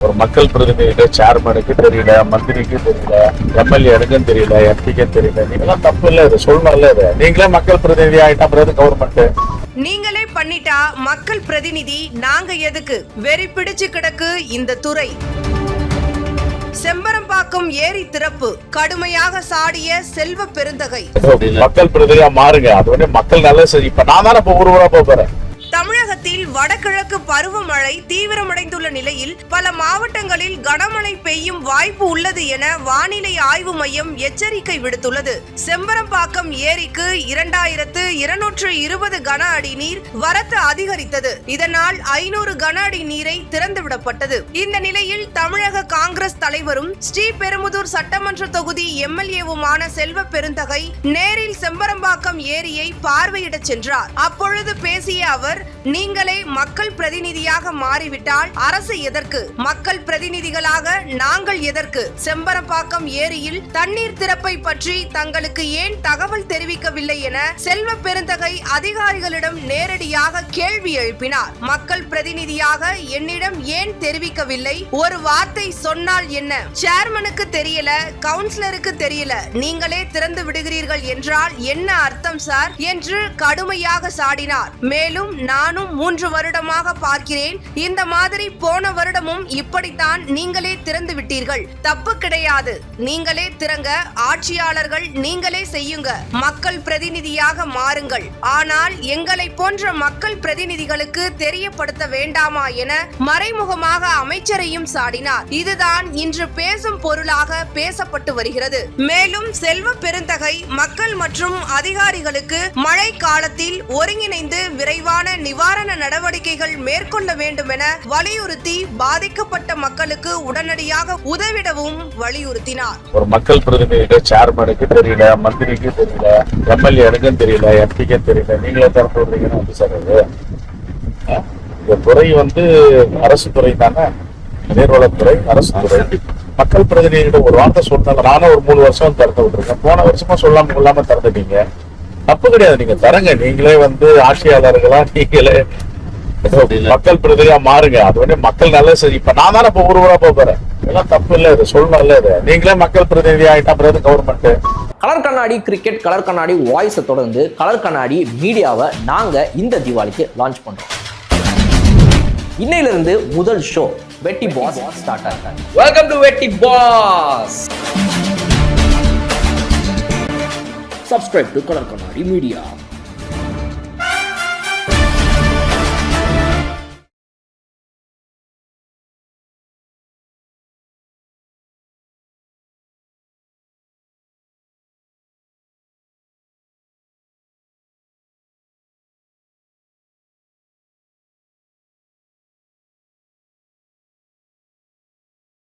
ஒரு மக்கள் பிரதிநிதிகிட்ட சேர்மனுக்கு தெரியல மந்திரிக்கு தெரியல எம்எல்ஏனுக்கும் தெரியல எம்பிக்கும் தெரியல. நீங்களாம் தப்பு இல்ல இது சொல்லணும்ல இது. நீங்களே மக்கள் பிரதிநிதி ஆயிட்டா அப்புறம் கவர்மெண்ட் நீங்களே பண்ணிட்டா மக்கள் பிரதிநிதி நாங்க எதுக்கு? வெறி பிடிச்சு கிடக்கு இந்த துறை. செம்பரம்பாக்கம் ஏரி திறப்பு கடுமையாக சாடிய செல்வ பெருந்தகை. மக்கள் பிரதிநிதியா மாறுங்க. அது வந்து மக்கள் நல்ல சரி. இப்ப நான் தானே இப்ப ஊரா போறேன். தமிழகத்தில் வடகிழக்கு பருவமழை தீவிரமடைந்துள்ள நிலையில் பல மாவட்டங்களில் கனமழை பெய்யும் வாய்ப்பு உள்ளது என வானிலை ஆய்வு மையம் எச்சரிக்கை விடுத்துள்ளது. செம்பரம்பாக்கம் ஏரிக்கு இரண்டாயிரத்து இருநூற்று இருபது கன அடி நீர் வரத்து அதிகரித்தது. இதனால் ஐநூறு கன அடி நீரை திறந்துவிடப்பட்டது. இந்த நிலையில் தமிழக காங்கிரஸ் தலைவரும் ஸ்ரீபெரும்புதூர் சட்டமன்ற தொகுதி எம்எல்ஏவுமான செல்வ பெருந்தகை நேரில் செம்பரம்பாக்கம் ஏரியை பார்வையிடச் சென்றார். அப்பொழுது பேசிய அவர் நீங்களே மக்கள் பிரதிநிதியாக மாறிவிட்டால் அரசு எதற்கு? மக்கள் பிரதிநிதிகளாக நாங்கள் எதற்கு? செம்பரப்பாக்கம் ஏரியில் தண்ணீர் திறப்பை பற்றி தங்களுக்கு ஏன் தகவல் தெரிவிக்கவில்லை என செல்வ பெருந்தகை அதிகாரிகளிடம் நேரடியாக கேள்வி எழுப்பினார். மக்கள் பிரதிநிதியாக என்னிடம் ஏன் தெரிவிக்கவில்லை? ஒரு வார்த்தை சொன்னால் என்ன? சேர்மனுக்கு தெரியல கவுன்சிலருக்கு தெரியல. நீங்களே திறந்து விடுகிறீர்கள் என்றால் என்ன அர்த்தம் சார்? என்று கடுமையாக சாடினார். மேலும் நானும் மூன்று வருடமாக பார்க்கிறேன். இந்த மாதிரி போன வருடமும் இப்படித்தான் நீங்களே திறந்து விட்டீர்கள். தப்பு கிடையாது. நீங்களே திறங்க ஆட்சியாளர்கள் நீங்களே செய்யுங்க. மக்கள் பிரதிநிதியாக மாறுங்கள். ஆனால் எங்களை போன்ற மக்கள் பிரதிநிதிகளுக்கு தெரியப்படுத்த வேண்டாமா என மறைமுகமாக அமைச்சரையும் சாடினார். இதுதான் இன்று பேசும் பொருளாக பேசப்பட்டு வருகிறது. மேலும் செல்வ பெருந்தகை மக்கள் மற்றும் அதிகாரிகளுக்கு மழை காலத்தில் ஒருங்கிணைந்து விரைவான நிவாரண நடவடிக்கைகள் மேற்கொள்ள வேண்டும் என வலியுறுத்தி பாதிக்கப்பட்ட மக்களுக்கு உடனடியாக உதவிடவும் வலியுறுத்தினார். ஒரு மக்கள் பிரதிநிதிக்கு சேர்மனுக்கு தெரியல மந்திரிக்கு தெரியல எம்எல்ஏனுக்கும் தெரியல எம்பிக்கும் தெரியல. நீங்களே திறந்து விடுறீங்கன்னு வந்து சார் அது ஆ? இந்த துறை வந்து அரசு துறை தானே? நீர்வளத்துறை அரசு துறை. மக்கள் பிரதிநிதிகிட்ட ஒரு வார்த்தை சொன்னாங்க நானும் ஒரு மூணு வருஷம் திறந்து விட்டுருக்கேன். போன வருஷமா சொல்லாம கொள்ளாம திறந்துட்டீங்க. தப்பு கிடையாது. நீங்க தரங்க. நீங்களே வந்து ஆட்சியாளர்களா நீங்களே மக்கள் பிரதிநிதியா மாறுங்க. அது வந்து மக்கள் நல்ல சரி. இப்ப நான் தானே இப்ப ஒரு ஊரா போக போறேன். இதெல்லாம் தப்பு இல்ல. இது சொல்லணும்ல இது நீங்களே மக்கள் பிரதிநிதி ஆயிட்டா அப்புறம் government colour Kannadi cricket colour Kannadi வாய்ஸை தொடர்ந்து கலர் கண்ணாடி மீடியாவை நாங்கள் இந்த தீபாவளிக்கு லான்ச் பண்ணுறோம் இன்னையிலிருந்து முதல் ஷோ வெட்டி பாஸ் ஸ்டார்ட் ஆகிறாங்க welcome to Vetti boss subscribe to colour Kannadi media